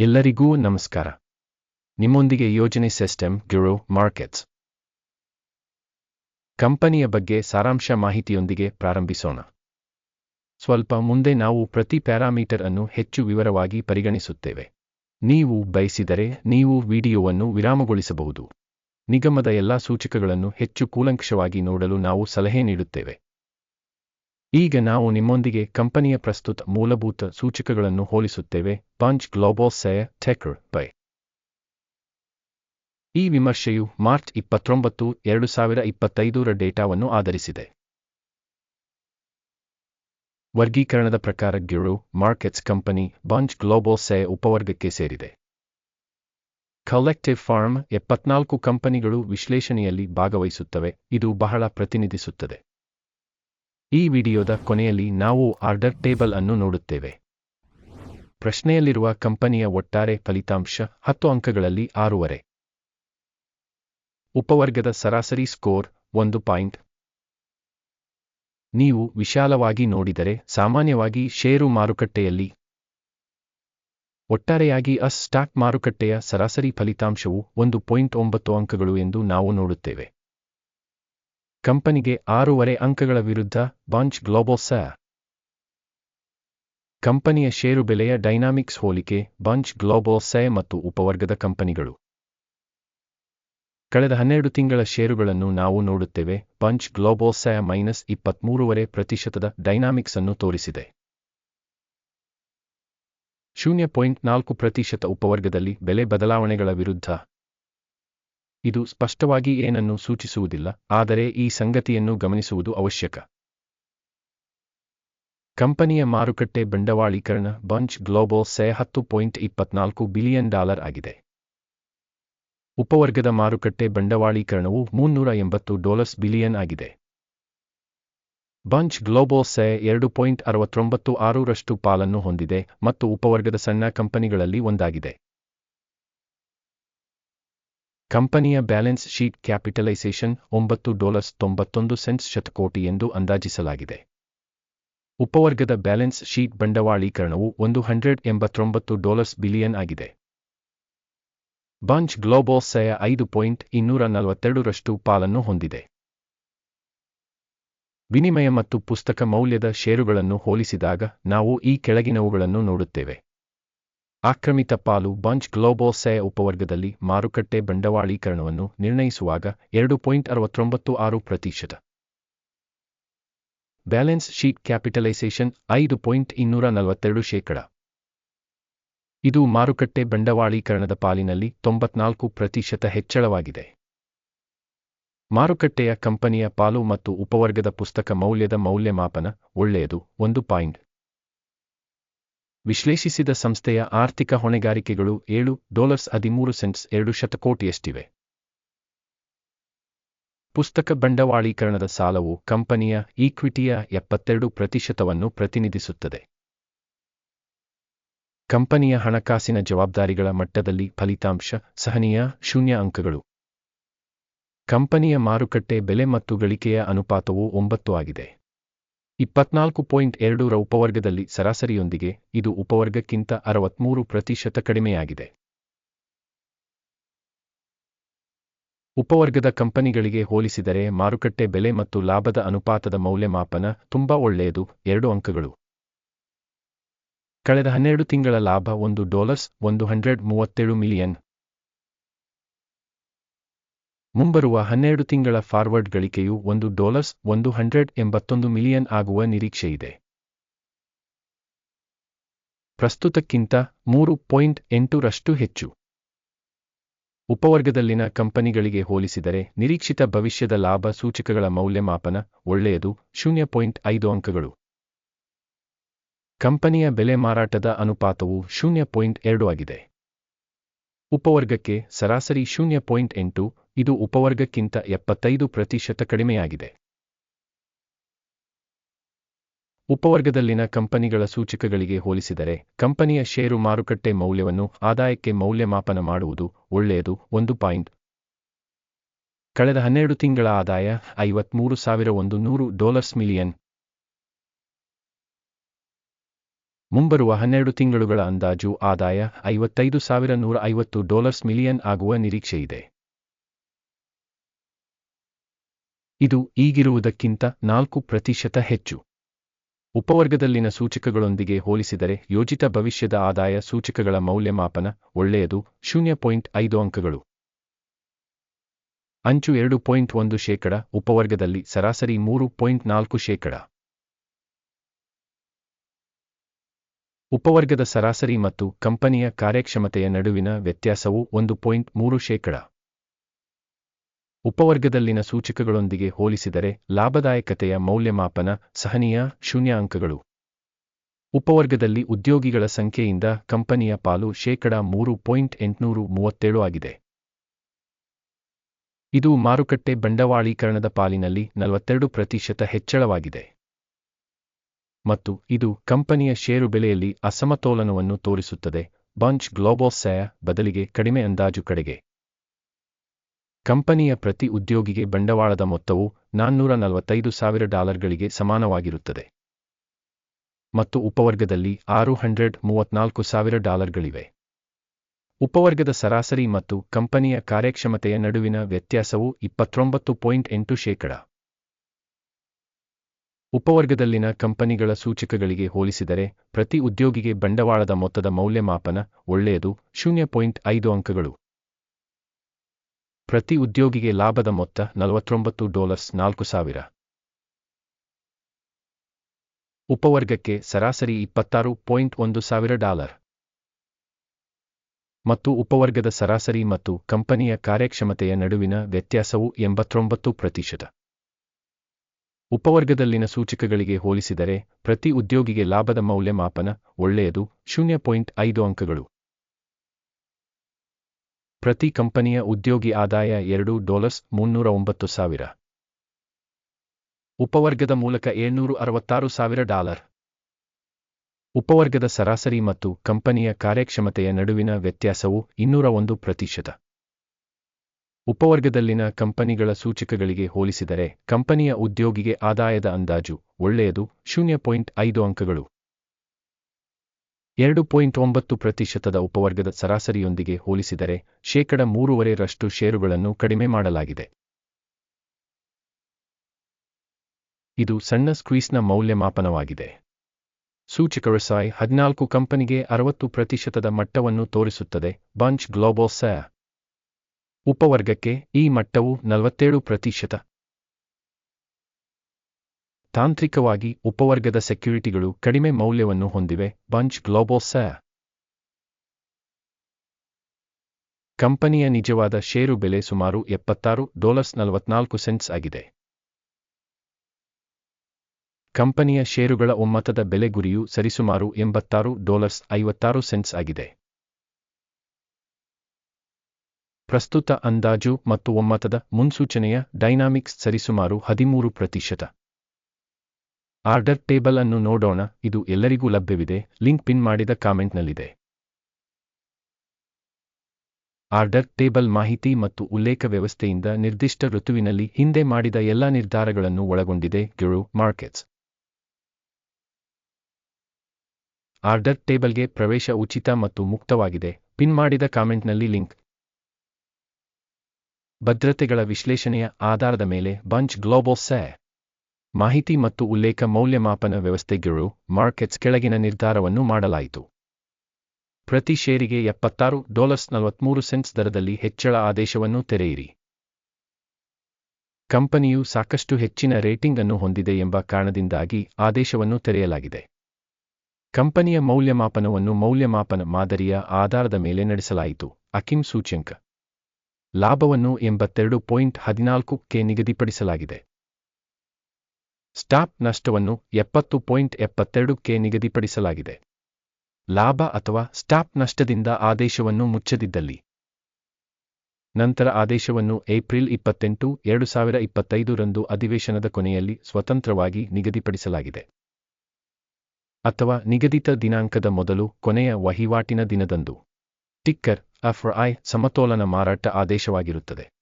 ಎಲ್ಲರಿಗೂ ನಮಸ್ಕಾರ. ನಿಮ್ಮೊಂದಿಗೆ ಯೋಜನೆ ಸಿಸ್ಟಮ್ ಗ್ಯೂರೋ ಮಾರ್ಕೆಟ್ಸ್. ಕಂಪನಿಯ ಬಗ್ಗೆ ಸಾರಾಂಶ ಮಾಹಿತಿಯೊಂದಿಗೆ ಪ್ರಾರಂಭಿಸೋಣ. ಸ್ವಲ್ಪ ಮುಂದೆ ನಾವು ಪ್ರತಿ ಪ್ಯಾರಾಮೀಟರ್ ಅನ್ನು ಹೆಚ್ಚು ವಿವರವಾಗಿ ಪರಿಗಣಿಸುತ್ತೇವೆ. ನೀವು ಬಯಸಿದರೆ ನೀವು ವಿಡಿಯೋವನ್ನು ವಿರಾಮಗೊಳಿಸಬಹುದು. ನಿಗಮದ ಎಲ್ಲಾ ಸೂಚಕಗಳನ್ನು ಹೆಚ್ಚು ಕೂಲಂಕಷವಾಗಿ ನೋಡಲು ನಾವು ಸಲಹೆ ನೀಡುತ್ತೇವೆ. ಈಗ ನಾವು ನಿಮ್ಮೊಂದಿಗೆ ಕಂಪನಿಯ ಪ್ರಸ್ತುತ ಮೂಲಭೂತ ಸೂಚಕಗಳನ್ನು ಹೋಲಿಸುತ್ತೇವೆ. ಪಂಚ್ ಗ್ಲೋಬಲ್ ಸೆ ಟೆಕರ್ ಬೈ ಈ ವಿಮರ್ಶೆಯು ಮಾರ್ಚ್ ಇಪ್ಪತ್ತೊಂಬತ್ತು ಎರಡು ಸಾವಿರ ಇಪ್ಪತ್ತೈದರ ಡೇಟಾವನ್ನು ಆಧರಿಸಿದೆ. ವರ್ಗೀಕರಣದ ಪ್ರಕಾರ Gir markets company Bunge Global SE ಉಪವರ್ಗಕ್ಕೆ ಸೇರಿದೆ. ಕಲೆಕ್ಟಿವ್ ಫಾರ್ಮ್ ಎಪ್ಪತ್ನಾಲ್ಕು ಕಂಪನಿಗಳು ವಿಶ್ಲೇಷಣೆಯಲ್ಲಿ ಭಾಗವಹಿಸುತ್ತವೆ. ಇದು ಬಹಳ ಪ್ರತಿನಿಧಿಸುತ್ತದೆ. ಈ ವಿಡಿಯೋದ ಕೊನೆಯಲ್ಲಿ ನಾವು ಆರ್ಡರ್ ಟೇಬಲ್ ಅನ್ನು ನೋಡುತ್ತೇವೆ. ಪ್ರಶ್ನೆಯಲ್ಲಿರುವ ಕಂಪನಿಯ ಒಟ್ಟಾರೆ ಫಲಿತಾಂಶ ಹತ್ತು ಅಂಕಗಳಲ್ಲಿ ಆರೂವರೆ. ಉಪವರ್ಗದ ಸರಾಸರಿ ಸ್ಕೋರ್ ಒಂದು ಪಾಯಿಂಟ್. ನೀವು ವಿಶಾಲವಾಗಿ ನೋಡಿದರೆ ಸಾಮಾನ್ಯವಾಗಿ ಷೇರು ಮಾರುಕಟ್ಟೆಯಲ್ಲಿ ಒಟ್ಟಾರೆಯಾಗಿ ಅಸ್ ಸ್ಟಾಕ್ ಮಾರುಕಟ್ಟೆಯ ಸರಾಸರಿ ಫಲಿತಾಂಶವು ಒಂದು ಪಾಯಿಂಟ್ ಒಂಬತ್ತು ಅಂಕಗಳು ಎಂದು ನಾವು ನೋಡುತ್ತೇವೆ. ಕಂಪನಿಗೆ ಆರೂವರೆ ಅಂಕಗಳ ವಿರುದ್ಧ ಬಂಚ್ ಗ್ಲೋಬೋಸ ಕಂಪನಿಯ ಷೇರು ಬೆಲೆಯ ಡೈನಾಮಿಕ್ಸ್ ಹೋಲಿಕೆ ಬಂಚ್ ಗ್ಲೋಬಲ್ ಸೆ ಮತ್ತು ಉಪವರ್ಗದ ಕಂಪನಿಗಳು. ಕಳೆದ ಹನ್ನೆರಡು ತಿಂಗಳ ಷೇರುಗಳನ್ನು ನಾವು ನೋಡುತ್ತೇವೆ ಬಂಚ್ ಗ್ಲೋಬಲ್ ಸೆ ಮೈನಸ್ ಇಪ್ಪತ್ಮೂರುವರೆ ಪ್ರತಿಶತದ ಡೈನಾಮಿಕ್ಸ್ ಅನ್ನು ತೋರಿಸಿದೆ. ಶೂನ್ಯ ಪಾಯಿಂಟ್ ನಾಲ್ಕು ಪ್ರತಿಶತ ಉಪವರ್ಗದಲ್ಲಿ ಬೆಲೆ ಬದಲಾವಣೆಗಳ ವಿರುದ್ಧ ಇದು ಸ್ಪಷ್ಟವಾಗಿ ಏನನ್ನು ಸೂಚಿಸುವುದಿಲ್ಲ, ಆದರೆ ಈ ಸಂಗತಿಯನ್ನು ಗಮನಿಸುವುದು ಅವಶ್ಯಕ. ಕಂಪನಿಯ ಮಾರುಕಟ್ಟೆ ಬಂಡವಾಳೀಕರಣ ಬಂಚ್ ಗ್ಲೋಬಲ್ ಸೆ ಹತ್ತು ಪಾಯಿಂಟ್ ಇಪ್ಪತ್ನಾಲ್ಕು ಬಿಲಿಯನ್ ಡಾಲರ್ ಆಗಿದೆ. ಉಪವರ್ಗದ ಮಾರುಕಟ್ಟೆ ಬಂಡವಾಳೀಕರಣವು ಮುನ್ನೂರ ಎಂಬತ್ತು ಡಾಲರ್ಸ್ ಬಿಲಿಯನ್ ಆಗಿದೆ. ಬಂಚ್ ಗ್ಲೋಬಲ್ ಸೆ ಎರಡು ಪಾಯಿಂಟ್ ಅರವತ್ತೊಂಬತ್ತು ಆರರಷ್ಟು ಪಾಲನ್ನು ಹೊಂದಿದೆ ಮತ್ತು ಉಪವರ್ಗದ ಸಣ್ಣ ಕಂಪನಿಗಳಲ್ಲಿ ಒಂದಾಗಿದೆ. ಕಂಪನಿಯ ಬ್ಯಾಲೆನ್ಸ್ ಶೀಟ್ ಕ್ಯಾಪಿಟಲೈಸೇಷನ್ ಒಂಬತ್ತು ಡಾಲರ್ಸ್ ತೊಂಬತ್ತೊಂದು ಸೆಂಟ್ಸ್ ಶತಕೋಟಿ ಎಂದು ಅಂದಾಜಿಸಲಾಗಿದೆ. ಉಪವರ್ಗದ ಬ್ಯಾಲೆನ್ಸ್ ಶೀಟ್ ಬಂಡವಾಳೀಕರಣವು ಒಂದು ಹಂಡ್ರೆಡ್ ಎಂಬತ್ತೊಂಬತ್ತು ಡಾಲರ್ಸ್ ಬಿಲಿಯನ್ ಆಗಿದೆ. ಬಂಚ್ ಗ್ಲೋಬಲ್ ಸೆಯ ಐದು ಪಾಯಿಂಟ್ ಇನ್ನೂರ ನಲವತ್ತೆರಡರಷ್ಟು ಪಾಲನ್ನು ಹೊಂದಿದೆ. ವಿನಿಮಯ ಮತ್ತು ಪುಸ್ತಕ ಮೌಲ್ಯದ ಷೇರುಗಳನ್ನು ಹೋಲಿಸಿದಾಗ ನಾವು ಈ ಕೆಳಗಿನವುಗಳನ್ನು ನೋಡುತ್ತೇವೆ. ಆಕ್ರಮಿತ ಪಾಲು ಬಂಚ್ ಗ್ಲೋಬಲ್ ಸೆ ಉಪವರ್ಗದಲ್ಲಿ ಮಾರುಕಟ್ಟೆ ಬಂಡವಾಳೀಕರಣವನ್ನು ನಿರ್ಣಯಿಸುವಾಗ ಎರಡು ಪಾಯಿಂಟ್ ಅರವತ್ತೊಂಬತ್ತು ಆರು ಪ್ರತಿಶತ. ಬ್ಯಾಲೆನ್ಸ್ ಶೀಟ್ ಕ್ಯಾಪಿಟಲೈಸೇಷನ್ ಐದು ಪಾಯಿಂಟ್ ಇನ್ನೂರ ನಲವತ್ತೆರಡು ಶೇಕಡ. ಇದು ಮಾರುಕಟ್ಟೆ ಬಂಡವಾಳೀಕರಣದ ಪಾಲಿನಲ್ಲಿ ತೊಂಬತ್ನಾಲ್ಕು ಪ್ರತಿಶತ ಹೆಚ್ಚಳವಾಗಿದೆ. ಮಾರುಕಟ್ಟೆಯ ಕಂಪನಿಯ ಪಾಲು ಮತ್ತು ಉಪವರ್ಗದ ಪುಸ್ತಕ ಮೌಲ್ಯದ ಮೌಲ್ಯಮಾಪನ ಒಳ್ಳೆಯದು ಒಂದು ಪಾಯಿಂಟ್. ವಿಶ್ಲೇಷಿಸಿದ ಸಂಸ್ಥೆಯ ಆರ್ಥಿಕ ಹೊಣೆಗಾರಿಕೆಗಳು ಏಳು ಡಾಲರ್ಸ್ ಹದಿಮೂರು ಸೆಂಟ್ಸ್ ಎರಡು ಶತಕೋಟಿಯಷ್ಟಿವೆ. ಪುಸ್ತಕ ಬಂಡವಾಳೀಕರಣದ ಸಾಲವು ಕಂಪನಿಯ ಈಕ್ವಿಟಿಯ ಎಪ್ಪತ್ತೆರಡು ಪ್ರತಿಶತವನ್ನು ಪ್ರತಿನಿಧಿಸುತ್ತದೆ. ಕಂಪನಿಯ ಹಣಕಾಸಿನ ಜವಾಬ್ದಾರಿಗಳ ಮಟ್ಟದಲ್ಲಿ ಫಲಿತಾಂಶ ಸಹನೀಯ ಶೂನ್ಯ ಅಂಕಗಳು. ಕಂಪನಿಯ ಮಾರುಕಟ್ಟೆ ಬೆಲೆ ಮತ್ತು ಗಳಿಕೆಯ ಅನುಪಾತವು ಒಂಬತ್ತು ಆಗಿದೆ. ಇಪ್ಪತ್ನಾಲ್ಕು ಪಾಯಿಂಟ್ ಎರಡರ ಉಪವರ್ಗದಲ್ಲಿ ಸರಾಸರಿಯೊಂದಿಗೆ ಇದು ಉಪವರ್ಗಕ್ಕಿಂತ ಅರವತ್ಮೂರು ಪ್ರತಿಶತ ಕಡಿಮೆಯಾಗಿದೆ. ಉಪವರ್ಗದ ಕಂಪನಿಗಳಿಗೆ ಹೋಲಿಸಿದರೆ ಮಾರುಕಟ್ಟೆ ಬೆಲೆ ಮತ್ತು ಲಾಭದ ಅನುಪಾತದ ಮೌಲ್ಯಮಾಪನ ತುಂಬಾ ಒಳ್ಳೆಯದು, ಎರಡು ಅಂಕಗಳು. ಕಳೆದ ಹನ್ನೆರಡು ತಿಂಗಳ ಲಾಭ ಒಂದು ಡಾಲರ್ಸ್ ಒಂದು ಹಂಡ್ರೆಡ್ ಮೂವತ್ತೇಳು ಮಿಲಿಯನ್. ಮುಂಬರುವ ಹನ್ನೆರಡು ತಿಂಗಳ ಫಾರ್ವರ್ಡ್ ಗಳಿಕೆಯು ಒಂದು ಡಾಲರ್ಸ್ ಒಂದು ಹಂಡ್ರೆಡ್ ಎಂಬತ್ತೊಂದು ಮಿಲಿಯನ್ ಆಗುವ ನಿರೀಕ್ಷೆಯಿದೆ. ಪ್ರಸ್ತುತಕ್ಕಿಂತ ಮೂರು ಪಾಯಿಂಟ್ ಎಂಟರಷ್ಟು ಹೆಚ್ಚು. ಉಪವರ್ಗದಲ್ಲಿನ ಕಂಪನಿಗಳಿಗೆ ಹೋಲಿಸಿದರೆ ನಿರೀಕ್ಷಿತ ಭವಿಷ್ಯದ ಲಾಭ ಸೂಚಕಗಳ ಮೌಲ್ಯಮಾಪನ ಒಳ್ಳೆಯದು ಶೂನ್ಯ ಪಾಯಿಂಟ್ ಐದು ಅಂಕಗಳು. ಕಂಪನಿಯ ಬೆಲೆ ಮಾರಾಟದ ಅನುಪಾತವು ಶೂನ್ಯ ಪಾಯಿಂಟ್ ಎರಡು ಆಗಿದೆ. ಉಪವರ್ಗಕ್ಕೆ ಸರಾಸರಿ ಶೂನ್ಯ ಪಾಯಿಂಟ್ ಎಂಟು ಇದು ಉಪವರ್ಗಕ್ಕಿಂತ ಎಪ್ಪತ್ತೈದು ಪ್ರತಿಶತ ಕಡಿಮೆಯಾಗಿದೆ. ಉಪವರ್ಗದಲ್ಲಿನ ಕಂಪನಿಗಳ ಸೂಚಕಗಳಿಗೆ ಹೋಲಿಸಿದರೆ, ಕಂಪನಿಯ ಷೇರು ಮಾರುಕಟ್ಟೆ ಮೌಲ್ಯವನ್ನು ಆದಾಯಕ್ಕೆ ಮೌಲ್ಯಮಾಪನ ಮಾಡುವುದು ಒಳ್ಳೆಯದು. ಒಂದು ಪಾಯಿಂಟ್. ಕಳೆದ ಹನ್ನೆರಡು ತಿಂಗಳ ಆದಾಯ ಐವತ್ಮೂರು ಸಾವಿರ ಒಂದು ನೂರು ಡಾಲರ್ಸ್ ಮಿಲಿಯನ್. ಮುಂಬರುವ ಹನ್ನೆರಡು ತಿಂಗಳುಗಳ ಅಂದಾಜು ಆದಾಯ ಐವತ್ತೈದು ಸಾವಿರ ನೂರ ಐವತ್ತು ಡಾಲರ್ಸ್ ಮಿಲಿಯನ್ ಆಗುವ ನಿರೀಕ್ಷೆಯಿದೆ. ಇದು ಈಗಿರುವುದಕ್ಕಿಂತ ನಾಲ್ಕು ಪ್ರತಿಶತ ಹೆಚ್ಚು. ಉಪವರ್ಗದಲ್ಲಿನ ಸೂಚಕಗಳೊಂದಿಗೆ ಹೋಲಿಸಿದರೆ ಯೋಜಿತ ಭವಿಷ್ಯದ ಆದಾಯ ಸೂಚಕಗಳ ಮೌಲ್ಯಮಾಪನ ಒಳ್ಳೆಯದು ಶೂನ್ಯ ಪಾಯಿಂಟ್ ಐದು ಅಂಕಗಳು. ಅಂಚು ಎರಡು ಪಾಯಿಂಟ್ ಒಂದು ಶೇಕಡ, ಉಪವರ್ಗದಲ್ಲಿ ಸರಾಸರಿ ಮೂರು ಪಾಯಿಂಟ್ ನಾಲ್ಕು ಶೇಕಡ. ಉಪವರ್ಗದ ಸರಾಸರಿ ಮತ್ತು ಕಂಪನಿಯ ಕಾರ್ಯಕ್ಷಮತೆಯ ನಡುವಿನ ವ್ಯತ್ಯಾಸವು ಒಂದು ಪಾಯಿಂಟ್ ಮೂರು ಶೇಕಡ. ಉಪವರ್ಗದಲ್ಲಿನ ಸೂಚಕಗಳೊಂದಿಗೆ ಹೋಲಿಸಿದರೆ ಲಾಭದಾಯಕತೆಯ ಮೌಲ್ಯಮಾಪನ ಸಹನೀಯ ಶೂನ್ಯ ಅಂಕಗಳು ಉಪವರ್ಗದಲ್ಲಿ ಉದ್ಯೋಗಿಗಳ ಸಂಖ್ಯೆಯಿಂದ ಕಂಪನಿಯ ಪಾಲು ಶೇಕಡ ಮೂರು ಪಾಯಿಂಟ್ ಎಂಟುನೂರು ಮೂವತ್ತೇಳು ಆಗಿದೆ. ಇದು ಮಾರುಕಟ್ಟೆ ಬಂಡವಾಳೀಕರಣದ ಪಾಲಿನಲ್ಲಿ ನಲವತ್ತೆರಡು ಪ್ರತಿಶತ ಹೆಚ್ಚಳವಾಗಿದೆ. ಮತ್ತು ಇದು ಕಂಪನಿಯ ಷೇರು ಬೆಲೆಯಲ್ಲಿ ಅಸಮತೋಲನವನ್ನು ತೋರಿಸುತ್ತದೆ. ಬಂಚ್ ಗ್ಲೋಬಲ್ ಸ್ಯಾಯ ಬದಲಿಗೆ ಕಡಿಮೆ ಅಂದಾಜು ಕಡೆಗೆ. ಕಂಪನಿಯ ಪ್ರತಿ ಉದ್ಯೋಗಿಗೆ ಬಂಡವಾಳದ ಮೊತ್ತವು ನಾನ್ನೂರ ನಲವತ್ತೈದು ಸಾವಿರ ಡಾಲರ್ಗಳಿಗೆ ಸಮಾನವಾಗಿರುತ್ತದೆ. ಮತ್ತು ಉಪವರ್ಗದಲ್ಲಿ ಆರು ಹಂಡ್ರೆಡ್ ಮೂವತ್ನಾಲ್ಕು ಸಾವಿರ ಡಾಲರ್ಗಳಿವೆ. ಉಪವರ್ಗದ ಸರಾಸರಿ ಮತ್ತು ಕಂಪನಿಯ ಕಾರ್ಯಕ್ಷಮತೆಯ ನಡುವಿನ ವ್ಯತ್ಯಾಸವು ಇಪ್ಪತ್ತೊಂಬತ್ತು ಪಾಯಿಂಟ್ ಎಂಟು ಶೇಕಡ. ಉಪವರ್ಗದಲ್ಲಿನ ಕಂಪನಿಗಳ ಸೂಚಕಗಳಿಗೆ ಹೋಲಿಸಿದರೆ ಪ್ರತಿ ಉದ್ಯೋಗಿಗೆ ಬಂಡವಾಳದ ಮೊತ್ತದ ಮೌಲ್ಯಮಾಪನ ಒಳ್ಳೆಯದು, ಶೂನ್ಯ ಪಾಯಿಂಟ್ ಐದು ಅಂಕಗಳು. ಪ್ರತಿ ಉದ್ಯೋಗಿಗೆ ಲಾಭದ ಮೊತ್ತ ನಲವತ್ತೊಂಬತ್ತು ಡಾಲರ್ಸ್ ನಾಲ್ಕು ಸಾವಿರ. ಉಪವರ್ಗಕ್ಕೆ ಸರಾಸರಿ ಇಪ್ಪತ್ತಾರು ಪಾಯಿಂಟ್ ಒಂದು ಸಾವಿರ ಡಾಲರ್. ಮತ್ತು ಉಪವರ್ಗದ ಸರಾಸರಿ ಮತ್ತು ಕಂಪನಿಯ ಕಾರ್ಯಕ್ಷಮತೆಯ ನಡುವಿನ ವ್ಯತ್ಯಾಸವು ಎಂಬತ್ತೊಂಬತ್ತು ಪ್ರತಿಶತ. ಉಪವರ್ಗದಲ್ಲಿನ ಸೂಚಕಗಳಿಗೆ ಹೋಲಿಸಿದರೆ ಪ್ರತಿ ಉದ್ಯೋಗಿಗೆ ಲಾಭದ ಮೌಲ್ಯಮಾಪನ ಒಳ್ಳೆಯದು, ಶೂನ್ಯ ಪಾಯಿಂಟ್ ಐದು ಅಂಕಗಳು. ಪ್ರತಿ ಕಂಪನಿಯ ಉದ್ಯೋಗಿ ಆದಾಯ ಎರಡು ಡಾಲರ್ಸ್ ಮುನ್ನೂರ ಒಂಬತ್ತು ಸಾವಿರ. ಉಪವರ್ಗದ ಮೂಲಕ ಏಳ್ನೂರು ಅರವತ್ತಾರು ಸಾವಿರ ಡಾಲರ್. ಉಪವರ್ಗದ ಸರಾಸರಿ ಮತ್ತು ಕಂಪನಿಯ ಕಾರ್ಯಕ್ಷಮತೆಯ ನಡುವಿನ ವ್ಯತ್ಯಾಸವು ಇನ್ನೂರ ಒಂದು ಪ್ರತಿಶತ. ಉಪವರ್ಗದಲ್ಲಿನ ಕಂಪನಿಗಳ ಸೂಚಕಗಳಿಗೆ ಹೋಲಿಸಿದರೆ ಕಂಪನಿಯ ಉದ್ಯೋಗಿಗೆ ಆದಾಯದ ಅಂದಾಜು ಒಳ್ಳೆಯದು, ಶೂನ್ಯ ಪಾಯಿಂಟ್ ಐದು ಅಂಕಗಳು. ಎರಡು ಪಾಯಿಂಟ್ ಒಂಬತ್ತು ಪ್ರತಿಶತದ ಉಪವರ್ಗದ ಸರಾಸರಿಯೊಂದಿಗೆ ಹೋಲಿಸಿದರೆ ಶೇಕಡ ಮೂರುವರೆ ರಷ್ಟು ಷೇರುಗಳನ್ನು ಕಡಿಮೆ ಮಾಡಲಾಗಿದೆ. ಇದು ಸಣ್ಣ ಸ್ಕ್ವೀಸ್ನ ಮೌಲ್ಯಮಾಪನವಾಗಿದೆ. ಸೂಚಕವಸಾಯ್ ಹದಿನಾಲ್ಕು ಕಂಪನಿಗೆ ಅರವತ್ತು ಪ್ರತಿಶತದ ಮಟ್ಟವನ್ನು ತೋರಿಸುತ್ತದೆ, ಬಂಚ್ ಗ್ಲೋಬಲ್ ಸ್ಯಾ ಉಪವರ್ಗಕ್ಕೆ ಈ ಮಟ್ಟವು ನಲವತ್ತೇಳು ಪ್ರತಿಶತ. ತಾಂತ್ರಿಕವಾಗಿ ಉಪವರ್ಗದ ಸೆಕ್ಯುರಿಟಿಗಳು ಕಡಿಮೆ ಮೌಲ್ಯವನ್ನು ಹೊಂದಿವೆ. ಬಂಚ್ ಗ್ಲೋಬೋಸ ಕಂಪನಿಯ ನಿಜವಾದ ಷೇರು ಬೆಲೆ ಸುಮಾರು ಎಪ್ಪತ್ತಾರು ಡಾಲರ್ಸ್ ನಲವತ್ನಾಲ್ಕು ಸೆಂಟ್ಸ್ ಆಗಿದೆ. ಕಂಪನಿಯ ಷೇರುಗಳ ಒಮ್ಮತದ ಬೆಲೆ ಗುರಿಯು ಸರಿಸುಮಾರು ಎಂಬತ್ತಾರು ಡಾಲರ್ಸ್ ಐವತ್ತಾರು ಸೆಂಟ್ಸ್ ಆಗಿದೆ. ಪ್ರಸ್ತುತ ಅಂದಾಜು ಮತ್ತು ಒಮ್ಮತದ ಮುನ್ಸೂಚನೆಯ ಡೈನಾಮಿಕ್ಸ್ ಸರಿಸುಮಾರು ಹದಿಮೂರು ಪ್ರತಿಶತ. ಆರ್ಡರ್ ಟೇಬಲ್ ಅನ್ನು ನೋಡೋಣ, ಇದು ಎಲ್ಲರಿಗೂ ಲಭ್ಯವಿದೆ, ಲಿಂಕ್ ಪಿನ್ ಮಾಡಿದ ಕಾಮೆಂಟ್ನಲ್ಲಿದೆ. ಆರ್ಡರ್ ಟೇಬಲ್ ಮಾಹಿತಿ ಮತ್ತು ಉಲ್ಲೇಖ ವ್ಯವಸ್ಥೆಯಿಂದ ನಿರ್ದಿಷ್ಟ ಋತುವಿನಲ್ಲಿ ಹಿಂದೆ ಮಾಡಿದ ಎಲ್ಲ ನಿರ್ಧಾರಗಳನ್ನು ಒಳಗೊಂಡಿದೆ ಗಿರು ಮಾರ್ಕೆಟ್ಸ್. ಆರ್ಡರ್ ಟೇಬಲ್ಗೆ ಪ್ರವೇಶ ಉಚಿತ ಮತ್ತು ಮುಕ್ತವಾಗಿದೆ, ಪಿನ್ ಮಾಡಿದ ಕಾಮೆಂಟ್ನಲ್ಲಿ ಲಿಂಕ್. ಭದ್ರತೆಗಳ ವಿಶ್ಲೇಷಣೆಯ ಆಧಾರದ ಮೇಲೆ, ಬಂಚ್ ಗ್ಲೋಬಲ್ ಸ್ಯಾ ಮಾಹಿತಿ ಮತ್ತು ಉಲ್ಲೇಖ ಮೌಲ್ಯಮಾಪನ ವ್ಯವಸ್ಥೆಗಳು ಮಾರ್ಕೆಟ್ಸ್ ಕೆಳಗಿನ ನಿರ್ಧಾರವನ್ನು ಮಾಡಲಾಯಿತು. ಪ್ರತಿ ಷೇರಿಗೆ ಎಪ್ಪತ್ತಾರು ಡಾಲರ್ಸ್ ನಲವತ್ಮೂರು ಸೆಂಟ್ಸ್ ದರದಲ್ಲಿ ಹೆಚ್ಚಳ ಆದೇಶವನ್ನು ತೆರೆಯಿರಿ. ಕಂಪನಿಯು ಸಾಕಷ್ಟು ಹೆಚ್ಚಿನ ರೇಟಿಂಗ್ ಅನ್ನು ಹೊಂದಿದೆ ಎಂಬ ಕಾರಣದಿಂದಾಗಿ ಆದೇಶವನ್ನು ತೆರೆಯಲಾಗಿದೆ. ಕಂಪನಿಯ ಮೌಲ್ಯಮಾಪನವನ್ನು ಮೌಲ್ಯಮಾಪನ ಮಾದರಿಯ ಆಧಾರದ ಮೇಲೆ ನಡೆಸಲಾಯಿತು, ಅಕಿಮ್ ಸೂಚ್ಯಂಕ. ಲಾಭವನ್ನು ಎಂಬತ್ತೆರಡು ಪಾಯಿಂಟ್ ಹದಿನಾಲ್ಕು ಕೆ ನಿಗದಿಪಡಿಸಲಾಗಿದೆ. ಸ್ಟಾಪ್ ನಷ್ಟವನ್ನು ಎಪ್ಪತ್ತು ಪಾಯಿಂಟ್ ಎಪ್ಪತ್ತೆರಡು ಕೆ ನಿಗದಿಪಡಿಸಲಾಗಿದೆ. ಲಾಭ ಅಥವಾ ಸ್ಟಾಪ್ ನಷ್ಟದಿಂದ ಆದೇಶವನ್ನು ಮುಚ್ಚದಿದ್ದಲ್ಲಿ. ನಂತರ ಆದೇಶವನ್ನು ಏಪ್ರಿಲ್ ಇಪ್ಪತ್ತೆಂಟು ಎರಡು ಸಾವಿರ ಇಪ್ಪತ್ತೈದು ರಂದು ಅಧಿವೇಶನದ ಕೊನೆಯಲ್ಲಿ ಸ್ವತಂತ್ರವಾಗಿ ನಿಗದಿಪಡಿಸಲಾಗಿದೆ. ಅಥವಾ ನಿಗದಿತ ದಿನಾಂಕದ ಮೊದಲು ಕೊನೆಯ ವಹಿವಾಟಿನ ದಿನದಂದು. ಟಿಕ್ಕರ್ ಐ ಸಮತೋಲನ ಮಾರಾಟ ಆದೇಶವಾಗಿರುತ್ತದೆ.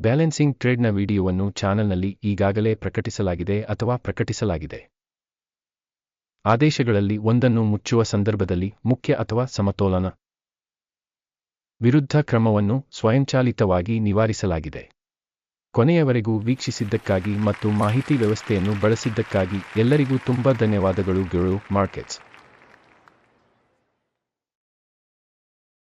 ಬ್ಯಾಲೆನ್ಸಿಂಗ್ ಟ್ರೇಡ್ನ ವಿಡಿಯೋವನ್ನು ಚಾನೆಲ್ನಲ್ಲಿ ಈಗಾಗಲೇ ಪ್ರಕಟಿಸಲಾಗಿದೆ ಅಥವಾ ಪ್ರಕಟಿಸಲಾಗಿದೆ. ಆದೇಶಗಳಲ್ಲಿ ಒಂದನ್ನು ಮುಚ್ಚುವ ಸಂದರ್ಭದಲ್ಲಿ ಮುಖ್ಯ ಅಥವಾ ಸಮತೋಲನ ವಿರುದ್ಧ ಕ್ರಮವನ್ನು ಸ್ವಯಂಚಾಲಿತವಾಗಿ ನಿವಾರಿಸಲಾಗಿದೆ. ಕೊನೆಯವರೆಗೂ ವೀಕ್ಷಿಸಿದ್ದಕ್ಕಾಗಿ ಮತ್ತು ಮಾಹಿತಿ ವ್ಯವಸ್ಥೆಯನ್ನು ಬಳಸಿದ್ದಕ್ಕಾಗಿ ಎಲ್ಲರಿಗೂ ತುಂಬಾ ಧನ್ಯವಾದಗಳು. ಗಳು ಮಾರ್ಕೆಟ್ಸ್